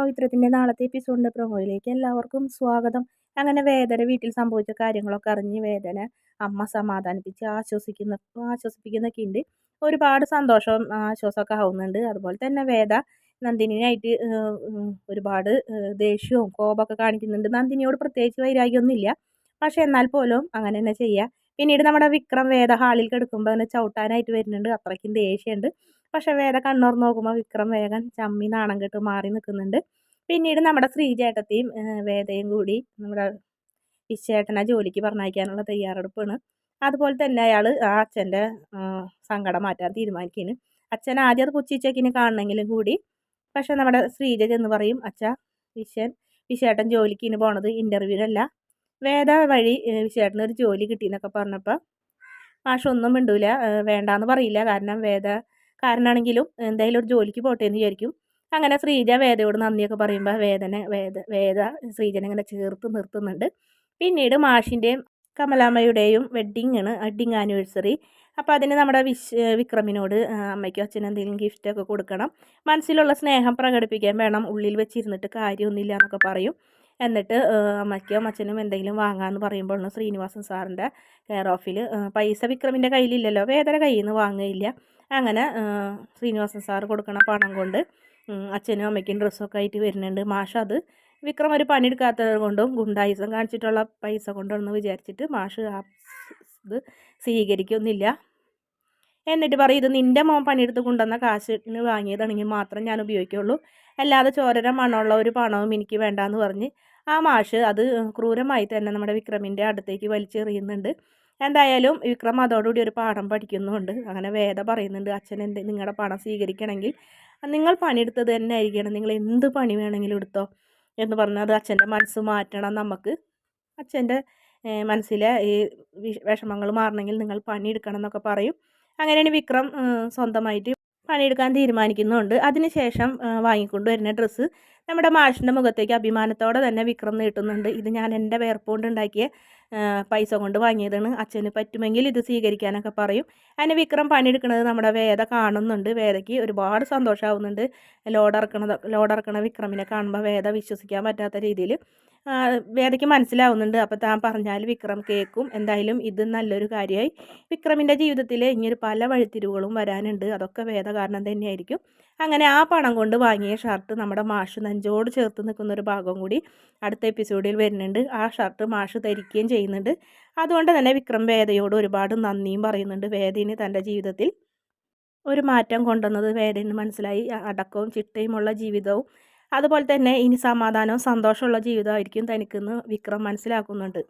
പവിത്രത്തിന്റെ നാളത്തെ എപ്പിസോഡിന്റെ പ്രൊമോയിലേക്ക് എല്ലാവർക്കും സ്വാഗതം. അങ്ങനെ വേദന വീട്ടിൽ സംഭവിച്ച കാര്യങ്ങളൊക്കെ അറിഞ്ഞ് വേദന അമ്മ സമാധാനിപ്പിച്ച് ആശ്വസിക്കുന്ന ആശ്വസിപ്പിക്കുന്നൊക്കെ ഉണ്ട് ഒരുപാട് സന്തോഷവും ആശ്വാസമൊക്കെ ആവുന്നുണ്ട്. അതുപോലെ തന്നെ വേദ നന്ദിനിയായിട്ട് ഒരുപാട് ദേഷ്യവും കോപമൊക്കെ കാണിക്കുന്നുണ്ട്. നന്ദിനിയോട് പ്രത്യേകിച്ച് വൈരാഗ്യമൊന്നുമില്ല. പക്ഷേ എന്നാൽ പോലും അങ്ങനെ തന്നെ ചെയ്യുക പിന്നീട് നമ്മുടെ വിക്രം വേദ ഹാളിൽ കിടക്കുമ്പോൾ അങ്ങനെ ചവിട്ടാനായിട്ട് വരുന്നുണ്ട്. അത്രയ്ക്കും ദേഷ്യമുണ്ട്. പക്ഷെ വേറെ കണ്ണൂർ നോക്കുമ്പോൾ വിക്രം വേഗം ചമ്മി നാണം കെട്ട് മാറി നിൽക്കുന്നുണ്ട്. പിന്നീട് നമ്മുടെ ശ്രീചേട്ടത്തെയും വേദയും കൂടി നമ്മുടെ വിശ്വേട്ടനെ ജോലിക്ക് പറഞ്ഞയക്കാനുള്ള തയ്യാറെടുപ്പാണ്. അതുപോലെ തന്നെ അയാൾ ആ അച്ഛന്റെ സങ്കടം മാറ്റാൻ തീരുമാനിക്കുന്നു അച്ഛൻ ആദ്യം അത് പുച്ചിച്ചക്കിന് കാണണമെങ്കിലും കൂടി. പക്ഷെ നമ്മുടെ ശ്രീജ എന്ന് പറയും അച്ഛ വിശ്വൻ വിശേട്ടൻ ജോലിക്ക് ഇനി പോണത് ഇന്റർവ്യൂവിനല്ല വേദ വഴി വിശേട്ടന് ഒരു ജോലി കിട്ടിയെന്നൊക്കെ പറഞ്ഞപ്പോൾ മാഷൊന്നും മിണ്ടൂല വേണ്ടാന്ന് പറയില്ല. കാരണം വേദ കാരനാണെങ്കിലും എന്തായാലും ഒരു ജോലിക്ക് പോട്ടെ എന്ന് വിചാരിക്കും. അങ്ങനെ ശ്രീജ വേദയോട് നന്ദിയൊക്കെ പറയുമ്പോൾ വേദന വേദ വേദ ശ്രീജനെ ഇങ്ങനെ ചേർത്ത് നിർത്തുന്നുണ്ട്. പിന്നീട് മാഷിന്റെയും കമലാമ്മയുടെയും വെഡ്ഡിങ് ആണ് വെഡ്ഡിങ് ആനിവേഴ്സറി അപ്പോൾ അതിന് നമ്മുടെ വിശ് വിക്രമിനോട് അമ്മയ്ക്കും അച്ഛനും എന്തെങ്കിലും ഗിഫ്റ്റൊക്കെ കൊടുക്കണം. മനസ്സിലുള്ള സ്നേഹം പ്രകടിപ്പിക്കാൻ വേണം. ഉള്ളിൽ വെച്ചിരുന്നിട്ട് കാര്യമൊന്നുമില്ല എന്നൊക്കെ പറയും. എന്നിട്ട് അമ്മയ്ക്കും അച്ഛനും എന്തെങ്കിലും വാങ്ങാമെന്ന് പറയുമ്പോഴാണ് ശ്രീനിവാസൻ സാറിന്റെ കെയർ ഓഫിൽ പൈസ വിക്രമിന്റെ കയ്യിലില്ലല്ലോ. വേദന കയ്യിൽ നിന്ന് വാങ്ങുകയില്ല. അങ്ങനെ ശ്രീനിവാസൻ സാർ കൊടുക്കണ പണം കൊണ്ട് അച്ഛനും അമ്മയ്ക്കും ഡ്രസ്സൊക്കെ ആയിട്ട് വരുന്നുണ്ട്. മാഷ് അത് വിക്രം ഒരു പണിയെടുക്കാത്തത് കൊണ്ടും ഗുണ്ടായുസം കാണിച്ചിട്ടുള്ള പൈസ കൊണ്ടുവന്ന് വിചാരിച്ചിട്ട് മാഷ് ആ ഇത് സ്വീകരിക്കുന്നില്ല എന്നിട്ട് പറയും ഇത് നിന്റെ മോൻ പണിയെടുത്ത് കൊണ്ടുവന്ന കാശിന് വാങ്ങിയതാണെങ്കിൽ മാത്രം ഞാൻ ഉപയോഗിക്കുള്ളൂ. അല്ലാതെ ചോരര മണമുള്ള ഒരു പണവും എനിക്ക് വേണ്ടാന്ന് പറഞ്ഞ് ആ മാഷ് അത് ക്രൂരമായി തന്നെ നമ്മുടെ വിക്രമിന്റെ അടുത്തേക്ക് വലിച്ചെറിയുന്നുണ്ട്. എന്തായാലും വിക്രം അതോടുകൂടി ഒരു പാഠം പഠിക്കുന്നുണ്ട്. അങ്ങനെ വേദ പറയുന്നുണ്ട് അച്ഛൻ എന്ത് നിങ്ങളുടെ പണം സ്വീകരിക്കണമെങ്കിൽ നിങ്ങൾ പണിയെടുത്തത് തന്നെ ആയിരിക്കണം നിങ്ങൾ എന്ത് പണി വേണമെങ്കിലും എടുത്തോ എന്ന് പറഞ്ഞാൽ അത് അച്ഛന്റെ മനസ്സ് മാറ്റണം നമുക്ക്. അച്ഛന്റെ മനസ്സിലെ ഈ വിഷമങ്ങൾ മാറണമെങ്കിൽ നിങ്ങൾ പണിയെടുക്കണം എന്നൊക്കെ പറയും. അങ്ങനെയാണ് വിക്രം സ്വന്തമായിട്ട് പണിയെടുക്കാൻ തീരുമാനിക്കുന്നുണ്ട്. അതിനുശേഷം വാങ്ങിക്കൊണ്ട് വരുന്ന ഡ്രസ്സ് നമ്മുടെ മാഷിന്റെ മുഖത്തേക്ക് അഭിമാനത്തോടെ തന്നെ വിക്രം നീട്ടുന്നുണ്ട്. ഇത് ഞാൻ എന്റെ വേർപ്പുകൊണ്ട് ഉണ്ടാക്കിയ പൈസ കൊണ്ട് വാങ്ങിയതാണ്. അച്ഛന് പറ്റുമെങ്കിൽ ഇത് സ്വീകരിക്കാനൊക്കെ പറയും. അതിന് വിക്രം പണിയെടുക്കുന്നത് നമ്മുടെ വേദ കാണുന്നുണ്ട്. വേദയ്ക്ക് ഒരുപാട് സന്തോഷമാവുന്നുണ്ട് ലോഡ് ലോഡറക്കണ വിക്രമിനെ കാണുമ്പോൾ വേദ വിശ്വസിക്കാൻ പറ്റാത്ത രീതിയിൽ വേദയ്ക്ക് മനസ്സിലാവുന്നുണ്ട്. അപ്പോൾ താൻ പറഞ്ഞാൽ വിക്രം കേൾക്കും. എന്തായാലും ഇത് നല്ലൊരു കാര്യമായി. വിക്രമിന്റെ ജീവിതത്തിൽ ഇനിയൊരു പല വഴിത്തിരിവുകളും വരാനുണ്ട്. അതൊക്കെ വേദ കാരണം തന്നെയായിരിക്കും. അങ്ങനെ ആ പണം കൊണ്ട് വാങ്ങിയ ഷർട്ട് നമ്മുടെ മാഷ് നെഞ്ചോട് ചേർത്ത് നിൽക്കുന്ന ഒരു ഭാഗം കൂടി അടുത്ത എപ്പിസോഡിൽ വരുന്നുണ്ട്. ആ ഷർട്ട് മാഷ് ധരിക്കുകയും ചെയ്യുന്നുണ്ട്. അതുകൊണ്ട് തന്നെ വിക്രം വേദയോട് ഒരുപാട് നന്ദിയും പറയുന്നുണ്ട്. വേദയിന് തന്റെ ജീവിതത്തിൽ ഒരു മാറ്റം കൊണ്ടുവന്നത് വേദന് മനസ്സിലായി. അടക്കവും ചിട്ടയുമുള്ള ജീവിതവും അതുപോലെ തന്നെ ഇനി സമാധാനവും സന്തോഷമുള്ള ജീവിതമായിരിക്കും തനിക്കെന്ന് വിക്രം മനസ്സിലാക്കുന്നുണ്ട്.